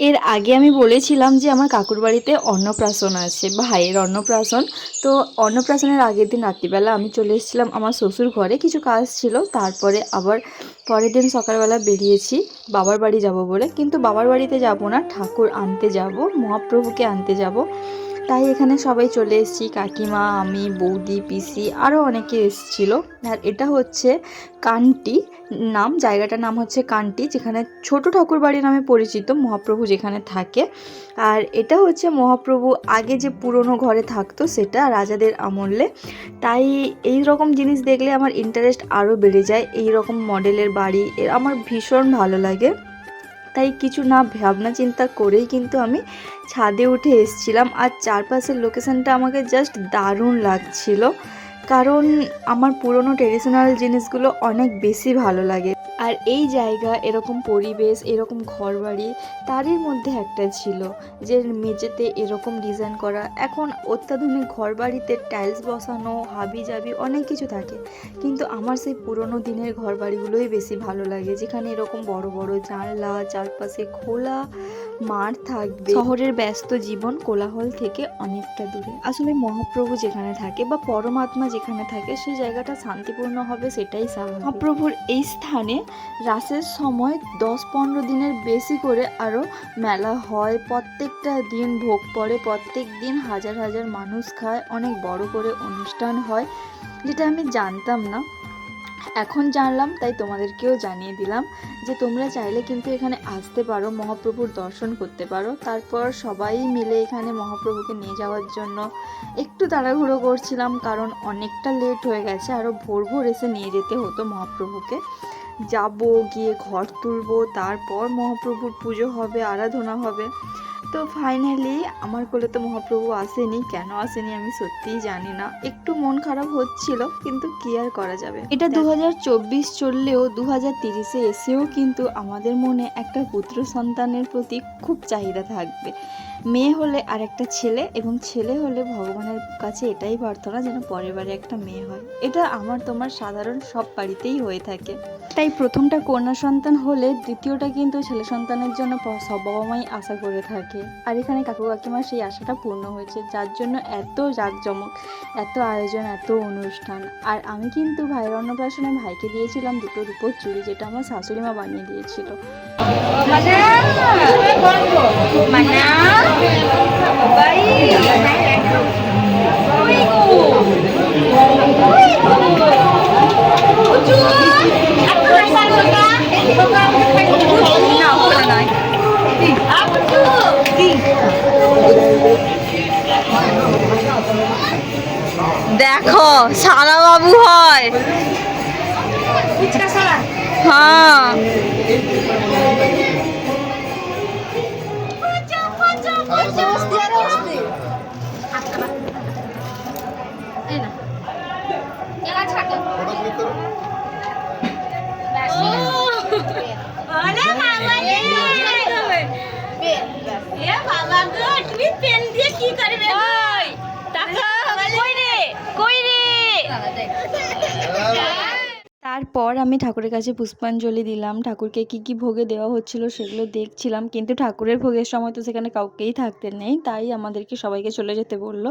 এর আগে আমি বলেছিলাম যে আমার কাকুর বাড়িতে অন্নপ্রাশন আছে, ভাইয়ের অন্নপ্রাশন। তো অন্নপ্রাশনের আগের দিন রাত্রিবেলা আমি চলে এসেছিলাম আমার শ্বশুর ঘরে, কিছু কাজ ছিল। তারপরে আবার পরের দিন সকালবেলা বেরিয়েছি, বাবার বাড়ি যাব বলে। কিন্তু বাবার বাড়িতে যাব না, ঠাকুর আনতে যাব, মহাপ্রভুকে আনতে যাব। তাই এখানে সবাই চলে এসেছি। কাকিমা, আমি, বৌদি, পিসি আরও অনেকে এসেছিল। আর এটা হচ্ছে কান্টি নাম। জায়গাটার নাম হচ্ছে কান্টি, যেখানে ছোট ঠাকুর বাড়ি নামে পরিচিত, মহাপ্রভু যেখানে থাকে। আর এটা হচ্ছে মহাপ্রভু আগে যে পুরনো ঘরে থাকতো, সেটা রাজাদের আমলে। তাই এই রকম জিনিস দেখলে আমার ইন্টারেস্ট আরও বেড়ে যায়। এই রকম মডেলের বাড়ি আমার ভীষণ ভালো লাগে। তাই কিছু না ভাবনা চিন্তা করেই কিন্তু আমি ছাদে উঠে এসছিলাম। আর চারপাশের লোকেশানটা আমাকে জাস্ট দারুণ লাগছিল। কারণ আমার পুরনো ট্রেডিশনাল জিনিসগুলো অনেক বেশি ভালো লাগে। আর এই জায়গা, এরকম পরিবেশ, এরকম ঘরবাড়ি তারই মধ্যে একটা ছিল যে মেঝেতে এরকম ডিজাইন করা। এখন অত্যাধুনিক ঘরবাড়িতে টাইলস বসানো হাবি জাবি অনেক কিছু থাকে। কিন্তু আমার সেই পুরনো দিনের ঘরবাড়িগুলোই বেশি ভালো লাগে। যেখানে এরকম বড় বড় জানলা, চারপাশে খোলা মাঠ থাকবে। শহরের ব্যস্ত জীবন কোলাহল থেকে অনেকটা দূরে। আসলে মহাপ্রভু যেখানে থাকে বা পরমাত্মা যেখানে থাকে, সেই জায়গাটা শান্তিপূর্ণ হবে, সেটাই স্বাভাবিক। মহাপ্রভুর এই স্থানে রাসের সময় দশ পনেরো দিনের বেশি করে আরও মেলা হয়। প্রত্যেকটা দিন ভোগ পড়ে, প্রত্যেক দিন হাজার হাজার মানুষ খায়, অনেক বড় করে অনুষ্ঠান হয়, যেটা আমি জানতাম না। এখন জানলাম, তাই তোমাদেরকেও জানিয়ে দিলাম যে তোমরা চাইলে কিন্তু এখানে আসতে পারো, মহাপ্রভুর দর্শন করতে পারো। তারপর সবাই মিলে এখানে মহাপ্রভুকে নিয়ে যাওয়ার জন্য একটু তাড়াহুড়ো করছিলাম, কারণ অনেকটা লেট হয়ে গেছে। আরও ভোর ভোর এসে নিয়ে যেতে হতো মহাপ্রভুকে। যাব, গিয়ে ঘর তুলবো, তারপর মহাপ্রভুর পুজো হবে, আরাধনা হবে। তো ফাইনালি আমার কোলে তো মহাপ্রভু আসেনি। কেন আসেনি আমি সত্যিই জানি না। একটু মন খারাপ হচ্ছিল কিন্তু কি আর করা যাবে? এটা দু হাজার চব্বিশ চললেও দু হাজার তিরিশে এসেও কিন্তু আমাদের মনে একটা পুত্র সন্তানের প্রতি খুব চাহিদা থাকবে। মেয়ে হলে আর একটা ছেলে এবং ছেলে হলে ভগবানের কাছে এটাই প্রার্থনা যেন পরের বারে একটা মেয়ে হয়। এটা আমার তোমার সাধারণ সব বাড়িতেই হয়ে থাকে। তাই প্রথমটা কন্যা সন্তান হলে দ্বিতীয়টা কিন্তু ছেলে সন্তানের জন্য সব বাবা মাই আশা করে থাকে। আর এখানে কাকু কাকিমার সেই আশাটা পূর্ণ হয়েছে, যার জন্য এত জাঁকজমক, এত আয়োজন, এত অনুষ্ঠান। আর আমি কিন্তু ভাইয়ের অন্নপ্রাশনে ভাইকে দিয়েছিলাম দুটো রূপোর চুড়ি, যেটা আমার শাশুড়ি মা বানিয়ে দিয়েছিল। দেখো সারা বাবু হয় হ্যাঁ তারপর আমি ঠাকুরের কাছে পুষ্পাঞ্জলি দিলাম। ঠাকুরকে কি কি ভোগে দেওয়া হচ্ছিল সেগুলো দেখছিলাম। কিন্তু ঠাকুরের ভোগের সময় তো সেখানে কাউকেই থাকতে নেই তাই আমাদেরকে সবাইকে চলে যেতে বলল।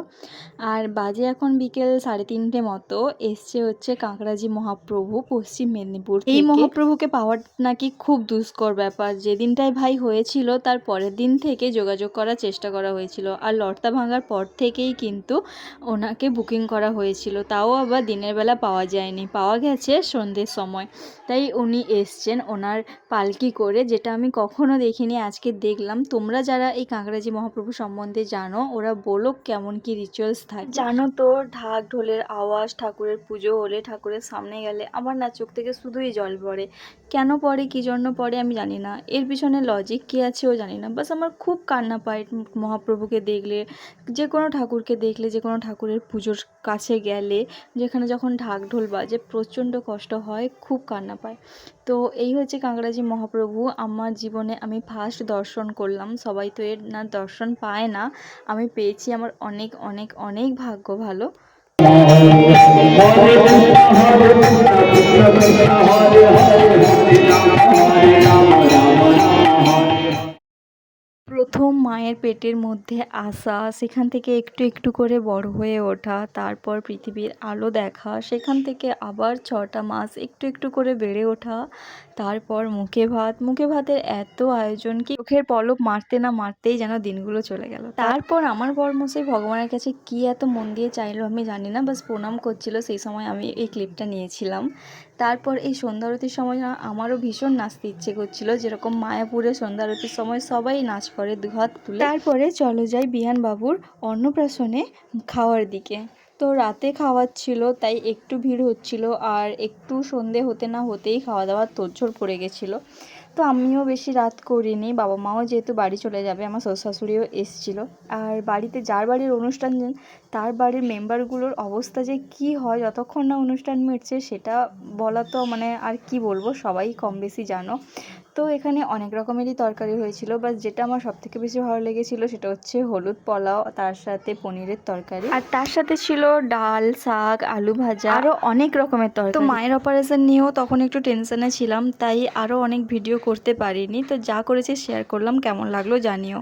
আর বাজে এখন বিকেল সাড়ে তিনটে মতো এসছে হচ্ছে কাঁকড়াজি মহাপ্রভু পশ্চিম মেদিনীপুর এই মহাপ্রভুকে পাওয়ার নাকি খুব দুষ্কর ব্যাপার। যেদিনটায় ভাই হয়েছিল তার পরের দিন থেকে যোগাযোগ করার চেষ্টা করা হয়েছিল। আর লর্তা ভাঙার পর থেকেই কিন্তু ওনাকে বুকিং করা হয়েছিল। তাও আবার দিনের বেলা পাওয়া যায়নি। পাওয়া গেছে সন্ধ্যের সময়। তাই উনি এসছেন ওনার পালকি করে, যেটা আমি কখনো দেখিনি, আজকে দেখলাম। তোমরা যারা এই কাঁকড়াজি মহাপ্রভু সম্বন্ধে জানো, ওরা বলো কেমন কি রিচুয়ালস থাকে। জানো তো, ঢাক ঢোলের আওয়াজ, ঠাকুরের পুজো হলে ঠাকুরের সামনে গেলে আমার না চোখ থেকে শুধুই জল পড়ে। কেন পড়ে, কী জন্য পড়ে আমি জানি না। এর পিছনে লজিক কী আছে ও জানি না। বাস আমার খুব কান্না পায় মহাপ্রভুকে দেখলে, যে কোনো ঠাকুরকে দেখলে, যে কোনো ঠাকুরের পুজোর কাছে গেলে, যেখানে যখন ঢাক ঢোল বাজে, প্রচণ্ড কষ্ট হয়। খুব কান্না পায় তো এই হচ্ছে কাঁকড়াজি মহাপ্রভু আমার জীবনে আমি ফার্স্ট দর্শন করলাম সবাই তো এর না দর্শন পায় না আমি পেয়েছি আমার অনেক অনেক অনেক ভাগ্য ভালো মায়ের পেটের মধ্যে আসা, সেখান থেকে একটু একটু করে বড় হয়ে ওঠা, তারপর পৃথিবীর আলো দেখা, সেখান থেকে আবার ছটা মাস একটু একটু করে বেড়ে ওঠা তারপর মুখে ভাত। মুখে ভাতের এত আয়োজন কি চোখের পলক মারতে না মারতেই যেন দিনগুলো চলে গেল। তারপর আমার বরমশাই ভগবানের কাছে কি এত মন দিয়ে চাইলো আমি জানি না, বাস প্রণাম করছিল, সেই সময় আমি এই ক্লিপটা নিয়েছিলাম। তারপর এই সন্ধ্যারতির সময় আমারও ভীষণ নাচতে ইচ্ছে করছিল, যেরকম মায়াপুরে সন্ধ্যারতির সময় সবাই নাচ করে দুহাত তুলে। তারপরে চলো যাই বিহান বাবুর অন্নপ্রাশনে খাওয়ার দিকে। তো রাতে খাওয়াচ্ছিল তাই একটু ভিড় হচ্ছিল আর একটু সন্ধে হতে না হতেই খাওয়া দাওয়ার তোড়জোড় পড়ে গেছিল। তো আমিও বেশি রাত করিনি বাবা মাও যেহেতু বাড়ি চলে যাবে, আমার শ্বশুর শাশুড়িও এসছিলো। আর বাড়িতে যার বাড়ির অনুষ্ঠান, তার বাড়ির মেম্বারগুলোর অবস্থা যে কি হয়, যতক্ষণ না অনুষ্ঠান মিটছে, সেটা বলা তো মানে আর কি বলব, সবাই কম বেশি জানো। তো এখানে অনেক রকমেরই তরকারি হয়েছিল বাট যেটা আমার সব থেকে বেশি ভালো লেগেছিল সেটা হচ্ছে হলুদ পোলাও তার সাথে পনিরের তরকারি। আর তার সাথে ছিল ডাল শাক আলু ভাজা। আরও অনেক রকমের তরকারি। তো মায়ের অপারেশন নিয়েও তখন একটু টেনশনে ছিলাম তাই আরও অনেক ভিডিও করতে পারিনি। তো যা করেছি শেয়ার করলাম কেমন লাগল জানিও।